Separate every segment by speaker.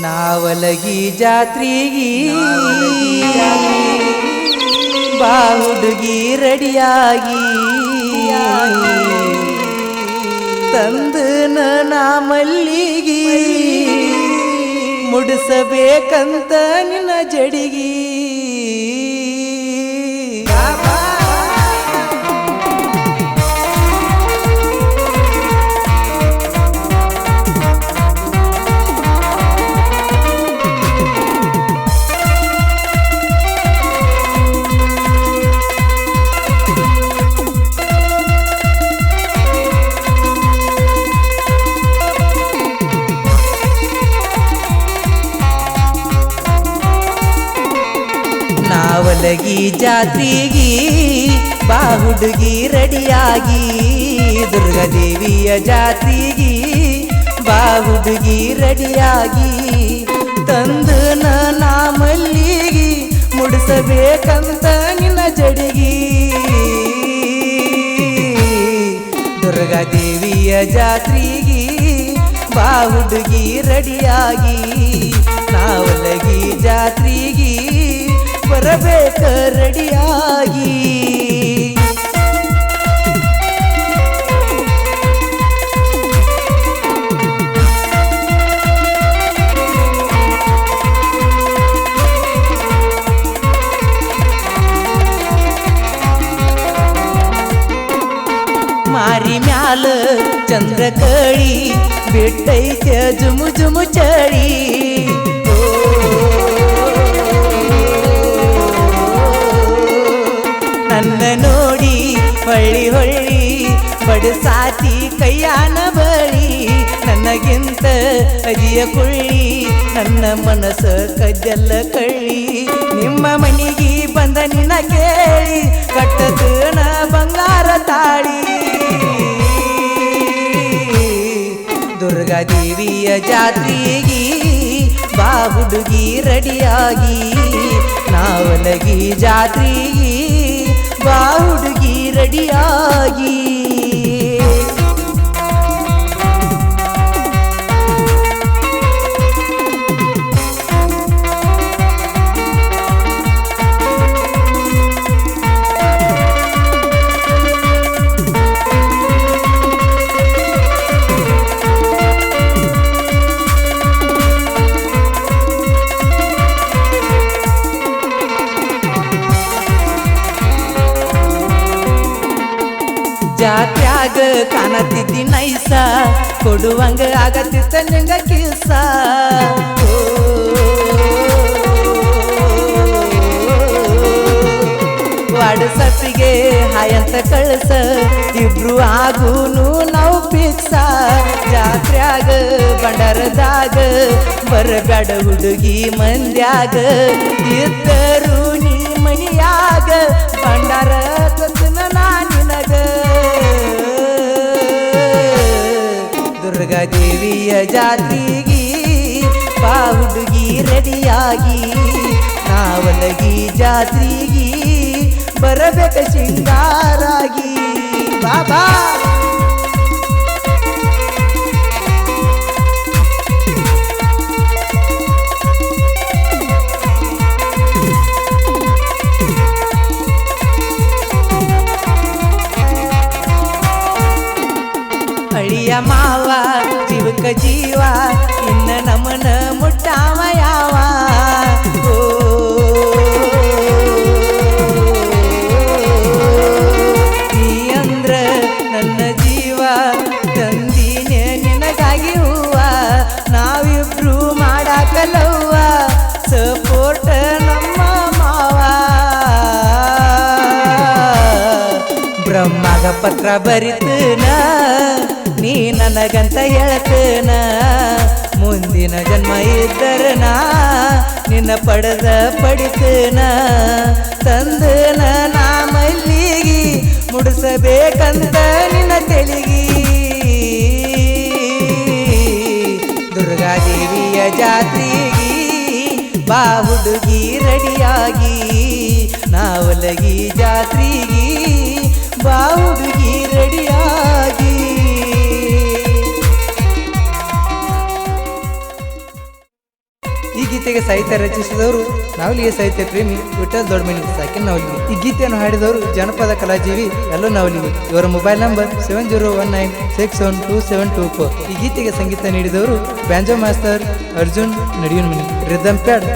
Speaker 1: ನಾವಲಗಿ ಜಾತ್ರಿಗಿ ಬಾ ಹುಡುಗಿ ರೆಡಿಯಾಗಿ. ತಂದನ ನಾ ಮಲ್ಲಿಗಿ ಮುಡಿಸಬೇಕಂತ ನಿನ್ನ ಜಡಿಗಿ. ನಾವಲಗಿ ಜಾತ್ರಿಗಿ ಬಾ ಹುಡುಗಿ ರೆಡಿಯಾಗಿ. ದುರ್ಗಾದೇವಿಯ ಜಾತ್ರಿಗಿ ಬಾ ಹುಡುಗಿ ರೆಡಿಯಾಗಿ. ತಂದು ನಾ ಮಲ್ಲಿಗಿ ಮುಡಿಸಬೇಕಂತ ನಿನ್ನ ಜಡಿಗಿ. ದುರ್ಗಾದೇವಿಯ ಜಾತ್ರಿಗಿ ಬಾ ಹುಡುಗಿ ರೆಡಿಯಾಗಿ. ನಾವಲಗಿ ಜಾತ್ರಿಗಿ ಬರಬೇಕ ರೆಡಿಯಾಗಿ ಮಾರಿ ಮ್ಯಾಲ ಚಂದ್ರ ಕಳಿ ಬಿಟ್ಟೈತೆ ಜುಮು ನೋಡಿ ಹೊಳ್ಳಿ ಹೊಳ್ಳಿ ಬಡಸಾತಿ ಕೈಯಾನ ಬಳಿ ನನಗಿಂತ ಅಜಿಯ ಕುಳ್ಳಿ, ನನ್ನ ಮನಸ್ಸ ಕಜ್ಜಲ್ಲ ಕಳ್ಳಿ. ನಿಮ್ಮ ಮನೆಗೆ ಬಂದ ನಿನ್ನ ಕೇಳಿ ಕಟ್ಟದನ ಬಂಗಾರ ತಾಳಿ. ದುರ್ಗಾದೇವಿಯ ಜಾತ್ರೆಗೆ ಬಾ ಹುಡುಗಿ ರೆಡಿಯಾಗಿ ನಾವಲಗಿ ಜಾತ್ರೆಗಿ ಹುಡುಗಿ ರೆಡಿಯಾಗಿ ಜಾತ್ಯಾಗ ಕಾಣತಿದ್ದಿ ನೈಸ. ಕೊಡುವಂಗ ಆಗತ್ತಿತ್ತ ನಿಂಗ ಕಿಸ ವಾಟ್ಸಪ್ಪಿಗೆ ಹಾಯಂತ ಕಳಸ. ಇಬ್ರು ಆಗೂನು ನಾವು ಪಿಕ್ಸ. ಜಾತ್ರ್ಯಾಗ ಬಂಡರದಾಗ ಬರಬೇಡ ಹುಡುಗಿ ಮಂದ್ಯಾಗ. ಇದ್ದರು ನೀ ಮನಿಯಾಗ ಬಂಡಾರ ಕತ್ತನ ನಾ ನಿನಗ. ದುರ್ಗಾದೇವಿಯ ಜಾತ್ರೆಗಿ ಬಾ ಹುಡುಗಿ ರೆಡಿಯಾಗಿ. ನಾವಲಗಿ ಜಾತ್ರಿಗೆ ಬರಬೇಕ ಸಿಂಗಾರಾಗಿ ಪತ್ರ ಬರಿತನ, ನೀ ನನಗಂತ ಹೇಳ್ತನ. ಮುಂದಿನ ಜನ್ಮ ಇದ್ದರನ, ನಿನ್ನ ಪಡೆದ ಪಡಿತನ. ತಂದನ ನಾ ಮಲ್ಲಿಗಿ ಮುಡಿಸಬೇಕಂತ ನಿನ್ನ ತೆಲಿಗಿ. ದುರ್ಗಾದೇವಿಯ ಜಾತ್ರೆಗಿ ಬಾ ಹುಡುಗಿ ರೆಡಿಯಾಗಿ ನಾವಲಗಿ ಜಾತ್ರೆಗಿ ಗೀತೆಗೆ ಸಾಹಿತ್ಯ ರಚಿಸಿದವರು ನಾವಲಿಗೆ ಸಾಹಿತ್ಯ ಪ್ರೇಮಿ ವಿಠಲ್ ದೊಡ್ಮನಿ ಸಾಕಿನ್ ನವಲಿ ಈ ಗೀತೆಯನ್ನು ಹಾಡಿದವರು ಜನಪದ ಕಲಾಜೀವಿ ಎಲ್ಲೋ ನಾವಲಿಗೆ ಇವರ mobile number seven zero one nine six one two seven two four. ಈ ಗೀತೆಗೆ ಸಂಗೀತ ನೀಡಿದವರು ಬ್ಯಾಂಜೋ ಮಾಸ್ತರ್ ಅರ್ಜುನ್ ನಡಿಯೂನ್ ಮನಿ ರಿದಮ್ ಪ್ಯಾಡ್,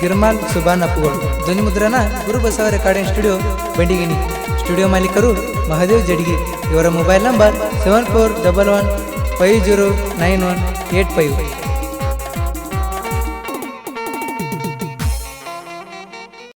Speaker 1: ಗಿರ್ಮಾಲ್ ಸುಬಾನ್ ಅಪ್ಪುಗಳು. ಧ್ವನಿ ಮುದ್ರಣ Guru Basava recording studio, ಬೆಂಡಿಗಿನಿ. Studio ಮಾಲೀಕರು ಮಹದೇವ್ ಜಡ್ಗಿ. ಇವರ mobile number seven four double one five zero nine one eight five.